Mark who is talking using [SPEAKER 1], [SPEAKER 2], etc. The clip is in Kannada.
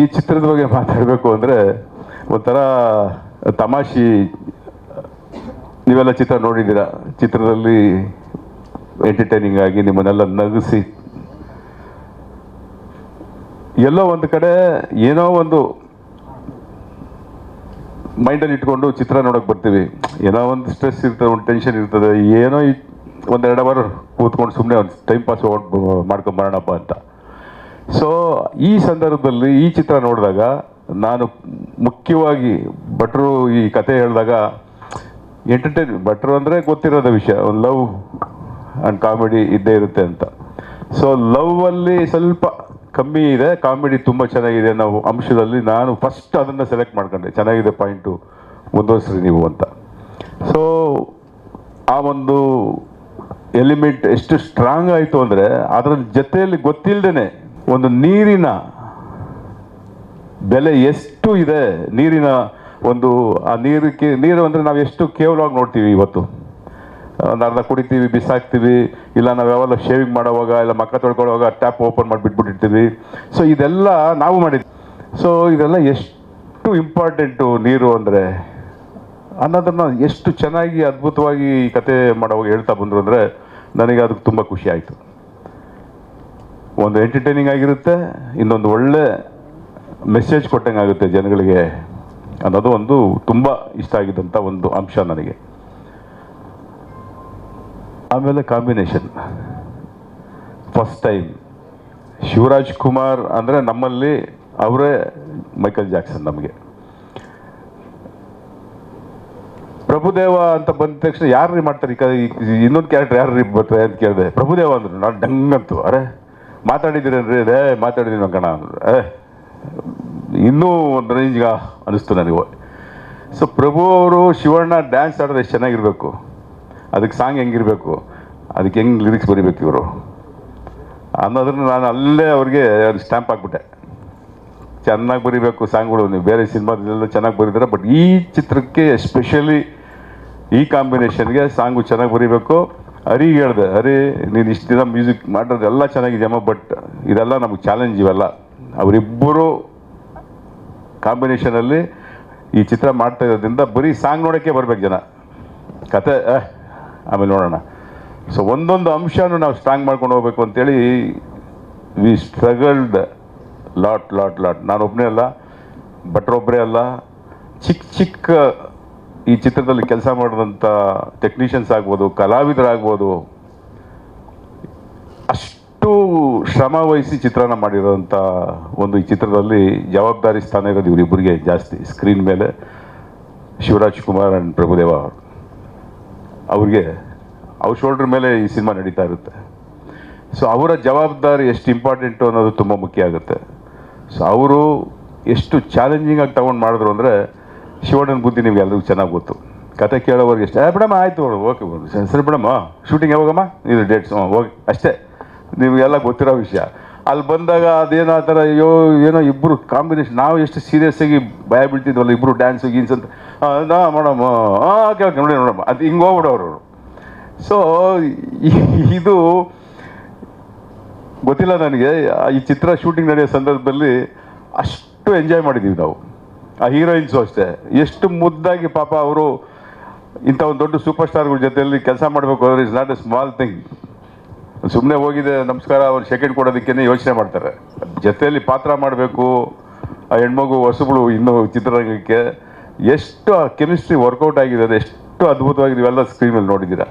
[SPEAKER 1] ಈ ಚಿತ್ರದ ಬಗ್ಗೆ ಮಾತಾಡಬೇಕು ಅಂದರೆ ಒಂಥರ ತಮಾಷಿ, ನೀವೆಲ್ಲ ಚಿತ್ರ ನೋಡಿದ್ದೀರಾ? ಚಿತ್ರದಲ್ಲಿ ಎಂಟರ್ಟೈನಿಂಗ್ ಆಗಿ ನಿಮ್ಮನ್ನೆಲ್ಲ ನಗಿಸಿ. ಎಲ್ಲೋ ಒಂದು ಕಡೆ ಏನೋ ಒಂದು ಮೈಂಡಲ್ಲಿ ಇಟ್ಕೊಂಡು ಚಿತ್ರ ನೋಡೋಕೆ ಬರ್ತೀವಿ. ಏನೋ ಒಂದು ಸ್ಟ್ರೆಸ್ ಇರ್ತದೆ, ಒಂದು ಟೆನ್ಷನ್ ಇರ್ತದೆ, ಏನೋ ಒಂದೆರಡು ಅವರ್ ಕೂತ್ಕೊಂಡು ಸುಮ್ಮನೆ ಒಂದು ಟೈಮ್ ಪಾಸ್ ಮಾಡ್ಕೊಂಡು ಬರೋಣಪ್ಪ ಅಂತ. ಸೊ ಈ ಸಂದರ್ಭದಲ್ಲಿ ಈ ಚಿತ್ರ ನೋಡಿದಾಗ ನಾನು ಮುಖ್ಯವಾಗಿ ಭಟ್ರು ಈ ಕತೆ ಹೇಳಿದಾಗ ಎಂಟರ್ಟೈನ್ ಭಟ್ರು ಅಂದರೆ ಗೊತ್ತಿರೋದ ವಿಷಯ, ಲವ್ ಆ್ಯಂಡ್ ಕಾಮಿಡಿ ಇದ್ದೇ ಇರುತ್ತೆ ಅಂತ. ಸೊ ಲವ್ವಲ್ಲಿ ಸ್ವಲ್ಪ ಕಮ್ಮಿ ಇದೆ ಕಾಮಿಡಿ ತುಂಬ ಚೆನ್ನಾಗಿದೆ ನಾವು ಅಂಶದಲ್ಲಿ ನಾನು ಫಸ್ಟ್ ಅದನ್ನು ಸೆಲೆಕ್ಟ್ ಮಾಡ್ಕೊಂಡೆ. ಚೆನ್ನಾಗಿದೆ ಪಾಯಿಂಟು ಮುಂದುವರಿಸ್ರಿ ನೀವು ಅಂತ. ಸೊ ಆ ಒಂದು ಎಲಿಮೆಂಟ್ ಎಷ್ಟು ಸ್ಟ್ರಾಂಗ್ ಆಯಿತು ಅಂದರೆ ಅದರ ಜೊತೆಯಲ್ಲಿ ಗೊತ್ತಿಲ್ಲದೇನೆ ಒಂದು ನೀರಿನ ಬೆಲೆ ಎಷ್ಟು ಇದೆ? ನೀರಿನ ಒಂದು, ಆ ನೀರಿಗೆ, ನೀರು ಅಂದರೆ ನಾವು ಎಷ್ಟು ಕೇವಲವಾಗಿ ನೋಡ್ತೀವಿ ಇವತ್ತು. ಒಂದು ಅರ್ಧ ಕುಡಿತೀವಿ, ಬಿಸಾಕ್ತೀವಿ, ಇಲ್ಲ ನಾವು ಯಾವಾಗ ಶೇವಿಂಗ್ ಮಾಡೋವಾಗ, ಇಲ್ಲ ಮಕ್ಕ ತೊಳ್ಕೊಳ್ಳೋವಾಗ ಟ್ಯಾಪ್ ಓಪನ್ ಮಾಡಿಬಿಟ್ಬಿಟ್ಟಿರ್ತೀವಿ ಸೊ ಇದೆಲ್ಲ ನಾವು ಮಾಡಿದ್ವಿ. ಸೊ ಇದೆಲ್ಲ ಎಷ್ಟು ಇಂಪಾರ್ಟೆಂಟು ನೀರು ಅಂದರೆ, ಅನ್ನೋದನ್ನು ಎಷ್ಟು ಚೆನ್ನಾಗಿ ಅದ್ಭುತವಾಗಿ ಕತೆ ಮಾಡೋವಾಗ ಹೇಳ್ತಾ ಬಂದರು ಅಂದರೆ ನನಗೆ ಅದಕ್ಕೆ ತುಂಬ ಖುಷಿ ಆಯಿತು. ಒಂದು ಎಂಟರ್ಟೈನಿಂಗ್ ಆಗಿರುತ್ತೆ, ಇನ್ನೊಂದು ಒಳ್ಳೆ ಮೆಸೇಜ್ ಕೊಟ್ಟಂಗೆ ಆಗುತ್ತೆ ಜನಗಳಿಗೆ. ಅನ್ನೋದು ಒಂದು ತುಂಬ ಇಷ್ಟ ಆಗಿದ್ದಂಥ ಒಂದು ಅಂಶ ನನಗೆ. ಆಮೇಲೆ combination first time Shivaraj Kumar ಅಂದರೆ ನಮ್ಮಲ್ಲಿ ಅವರೇ ಮೈಕಲ್ ಜಾಕ್ಸನ್ ನಮಗೆ. ಪ್ರಭುದೇವ ಅಂತ ಬಂದ ತಕ್ಷಣ ಯಾರು ಮಾಡ್ತಾರೆ? ಈಗ ಇನ್ನೊಂದು ಕ್ಯಾರೆಕ್ಟರ್ ಯಾರು ಬರ್ತಾರೆ ಅಂತ ಕೇಳಿದೆ. ಪ್ರಭುದೇವ ಅಂದರು, ನಾನು ಡಂಗಂತು ಅರೆ ಮಾತಾಡಿದ್ದೀರೇನ್ರಿ ಅದೇ ಮಾತಾಡಿದ್ದೀನಿ ಅಂದ್ರು ಏ, ಇನ್ನೂ ಒಂದು ರೇಂಜ್ಗ ಅನಿಸ್ತು ನನಗೆ. ಸೊ ಪ್ರಭು ಅವರು ಶಿವಣ್ಣ ಡ್ಯಾನ್ಸ್ ಆಡೋದು ಎಷ್ಟು ಚೆನ್ನಾಗಿರಬೇಕು? ಅದಕ್ಕೆ ಸಾಂಗ್ ಹೆಂಗಿರಬೇಕು? ಅದಕ್ಕೆ ಹೆಂಗೆ ಲಿರಿಕ್ಸ್ ಬರಿಬೇಕು ಇವರು? ಅನ್ನೋದನ್ನು ನಾನು ಅಲ್ಲೇ ಅವ್ರಿಗೆ ಸ್ಟ್ಯಾಂಪ್ ಹಾಕ್ಬಿಟ್ಟೆ. ಚೆನ್ನಾಗಿ ಬರಿಬೇಕು ಸಾಂಗ್ಗಳು. ನೀವು ಬೇರೆ ಸಿನಿಮಾದಲ್ಲೆಲ್ಲ ಚೆನ್ನಾಗಿ ಬರೀತಾರೆ ಬಟ್ ಈ ಚಿತ್ರಕ್ಕೆ ಎಸ್ಪೆಷಲಿ ಈ ಕಾಂಬಿನೇಷನ್ಗೆ ಸಾಂಗು ಚೆನ್ನಾಗಿ ಬರೀಬೇಕು. ಹರಿಗೆ ಹೇಳ್ದೆ, ಹರಿ, ನೀನು ಇಷ್ಟು ದಿನ ಮ್ಯೂಸಿಕ್ ಮಾಡೋದೆಲ್ಲ ಚೆನ್ನಾಗಿದೆಯಮ್ಮ ಬಟ್ ಇದೆಲ್ಲ ನಮಗೆ ಚಾಲೆಂಜ್ ಇವೆಲ್ಲ. ಅವರಿಬ್ಬರು ಕಾಂಬಿನೇಷನಲ್ಲಿ ಈ ಚಿತ್ರ ಮಾಡ್ತಾ ಇರೋದ್ರಿಂದ ಬರೀ ಸಾಂಗ್ ನೋಡೋಕ್ಕೆ ಬರ್ಬೇಕು ಜನ. ಕತೆ ಆಮೇಲೆ ನೋಡೋಣ. ಸೊ ಒಂದೊಂದು ಅಂಶನೂ ನಾವು ಸ್ಟ್ರಾಂಗ್ ಮಾಡ್ಕೊಂಡು ಹೋಗ್ಬೇಕು ಅಂತೇಳಿ we struggled lot lot lot ನಾನು ಒಬ್ಬನೇ ಅಲ್ಲ ಭಟ್ರೊಬ್ಬರೇ ಅಲ್ಲ ಚಿಕ್ಕ ಚಿಕ್ಕ ಈ ಚಿತ್ರದಲ್ಲಿ ಕೆಲಸ ಮಾಡಿದಂಥ ಟೆಕ್ನಿಷಿಯನ್ಸ್ ಆಗ್ಬೋದು, ಕಲಾವಿದರಾಗ್ಬೋದು, ಅಷ್ಟು ಶ್ರಮ ವಹಿಸಿ ಚಿತ್ರಣ ಮಾಡಿರೋಂಥ ಒಂದು ಈ ಚಿತ್ರದಲ್ಲಿ ಜವಾಬ್ದಾರಿ ಸ್ಥಾನ ಇರೋದು ಇವರಿಬ್ಬರಿಗೆ ಜಾಸ್ತಿ. ಸ್ಕ್ರೀನ್ ಮೇಲೆ ಶಿವರಾಜ್ ಕುಮಾರ್ ಆ್ಯಂಡ್ ಪ್ರಭುದೇವ ಅವರು. ಅವ್ರಿಗೆ, ಅವ್ರ ಶೋಲ್ಡ್ರ್ ಮೇಲೆ ಈ ಸಿನಿಮಾ ನಡೀತಾ ಇರುತ್ತೆ. ಸೊ ಅವರ ಜವಾಬ್ದಾರಿ ಎಷ್ಟು ಇಂಪಾರ್ಟೆಂಟು ಅನ್ನೋದು ತುಂಬ ಮುಖ್ಯ ಆಗುತ್ತೆ. ಸೊ ಅವರು ಎಷ್ಟು ಚಾಲೆಂಜಿಂಗ್ ಆಗಿ ತಗೊಂಡು ಮಾಡಿದ್ರು ಅಂದರೆ ಶಿವಣ್ಣನ ಬುದ್ಧಿ ನಿಮ್ಗೆ ಎಲ್ಲರಿಗೂ ಚೆನ್ನಾಗಿ ಗೊತ್ತು. ಕತೆ ಕೇಳೋವರೆಗೆ ಏ, ಬಿಡಮ್ಮ, ಆಯಿತು ಓಕೆ ಸರಿ ಬಿಡಮ್ಮ. ಶೂಟಿಂಗ್ ಯಾವಾಗಮ್ಮ? ಇದು ಡೇಟ್ಸ್ ಓಕೆ, ಅಷ್ಟೇ. ನಿಮಗೆಲ್ಲ ಗೊತ್ತಿರೋ ವಿಷಯ. ಅಲ್ಲಿ ಬಂದಾಗ ಅದೇನೋ ಆ ಥರ, ಅಯ್ಯೋ, ಏನೋ ಇಬ್ಬರು ಕಾಂಬಿನೇಷನ್ ನಾವು ಎಷ್ಟು ಸೀರಿಯಸ್ ಆಗಿ ಭಯ ಬೀಳ್ತಿದ್ವಲ್ಲ ಇಬ್ಬರು ಡ್ಯಾನ್ಸ್ ಗೀನ್ಸ್ ಅಂತ. ನಾ ಮಾಡಮ್ಮ ಓಕೆ ಓಕೆ, ನೋಡಿ, ನೋಡಮ್ಮ. ಅದು ಹಿಂಗೆ ಹೋಗ್ಬಿಡೋರು ಅವರು. ಸೊ ಇದು ಗೊತ್ತಿಲ್ಲ ನನಗೆ. ಈ ಚಿತ್ರ ಶೂಟಿಂಗ್ ನಡೆಯೋ ಸಂದರ್ಭದಲ್ಲಿ ಅಷ್ಟು ಎಂಜಾಯ್ ಮಾಡಿದ್ದೀವಿ ನಾವು. ಆ ಹೀರೋಯಿನ್ಸು ಅಷ್ಟೇ. ಎಷ್ಟು ಮುದ್ದಾಗಿ ಪಾಪ ಅವರು ಇಂಥ ಒಂದು ದೊಡ್ಡ ಸೂಪರ್ ಸ್ಟಾರ್ಗಳ ಜೊತೆಯಲ್ಲಿ ಕೆಲಸ ಮಾಡಬೇಕು ಅಂದರೆ is not a small thing ಸುಮ್ಮನೆ ಹೋಗಿದೆ, ನಮಸ್ಕಾರ, ಅವ್ರು ಸೆಕೆಂಡ್ ಕೊಡೋದಕ್ಕೇ ಯೋಚನೆ ಮಾಡ್ತಾರೆ. ಜೊತೆಯಲ್ಲಿ ಪಾತ್ರ ಮಾಡಬೇಕು, ಆ ಹೆಣ್ಮಗು ಹೊಸಗಳು ಇನ್ನೂ ಚಿತ್ರರಂಗಕ್ಕೆ ಎಷ್ಟು ಆ ಕೆಮಿಸ್ಟ್ರಿ ವರ್ಕೌಟ್ ಆಗಿದೆ, ಅದು ಎಷ್ಟು ಅದ್ಭುತವಾಗಿ ನೀವೆಲ್ಲ ಸ್ಕ್ರೀನಲ್ಲಿ ನೋಡಿದ್ದೀರಾ.